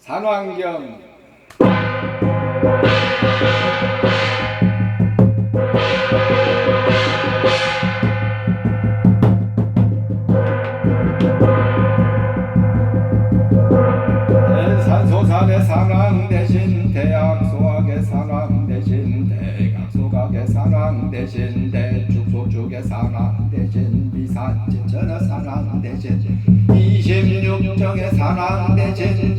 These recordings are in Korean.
산왕경. 산소산의 산왕 대신 대학 소학의 산왕 대신 대각 소각의 산왕 대신 대축소축의 산왕 대신 비산진 전의 산왕 대신 26정의 산왕 대신 양명산의 산왕 대신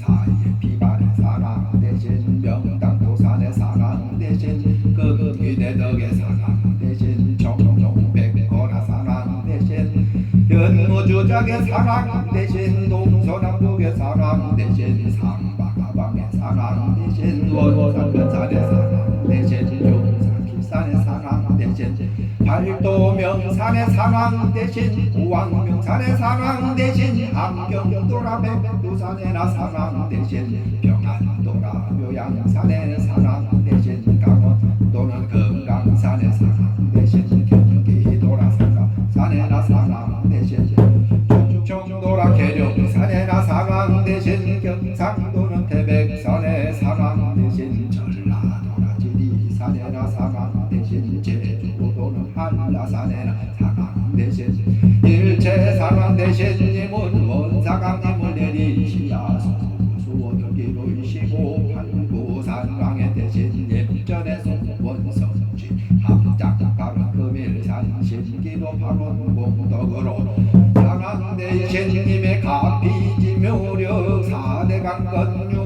사이의 비발의 산왕 대신 명당 도산의 산왕 대신 극기대덕의 산왕 대신 정종 백거라 산왕 대신 연무주작의 산왕 대신 동서남북의 산왕 대신 상방하방의 산왕 대신 원산변산의 명산의 산왕 대신 우왕 명산의 산왕 대신 함경 도라 백두산의 산왕 대신 평안 한라산의 산왕 대신 일체 산왕 대신 님은 원사강님을 내리시야 수원 기로 이시고 팔구산왕의 대신 예전에 원성지 합작 바로 금일산 신기도 바로 공덕으로. 산왕 대신님의 가피지 묘력 사대강건 육군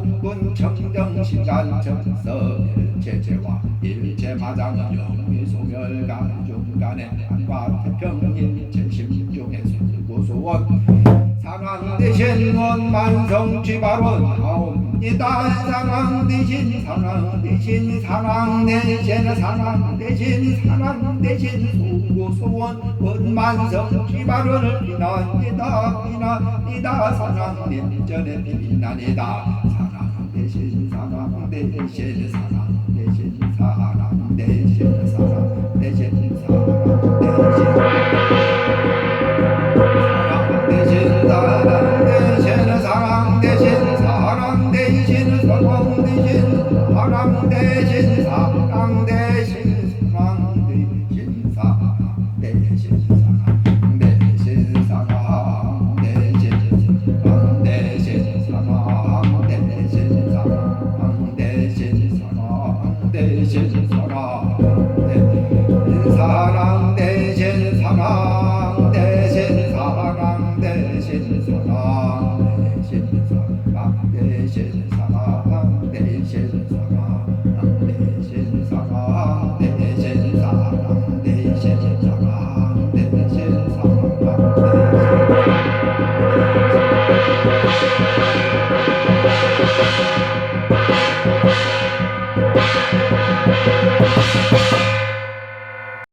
청정신간 정서 일체제와 일체마장 영미소멸 간 중간에 한과 태평인 제심중의 수고소원 상황 대신 원만성 지발원 하옵니다 상황 대신 상황 대신 상황 대신 상황 대신 상황 대신 수고소원 원만성 지발원을 비난이다 비난이다 상황 대전에 비난이다 상황 대신 상황 대신 상황 대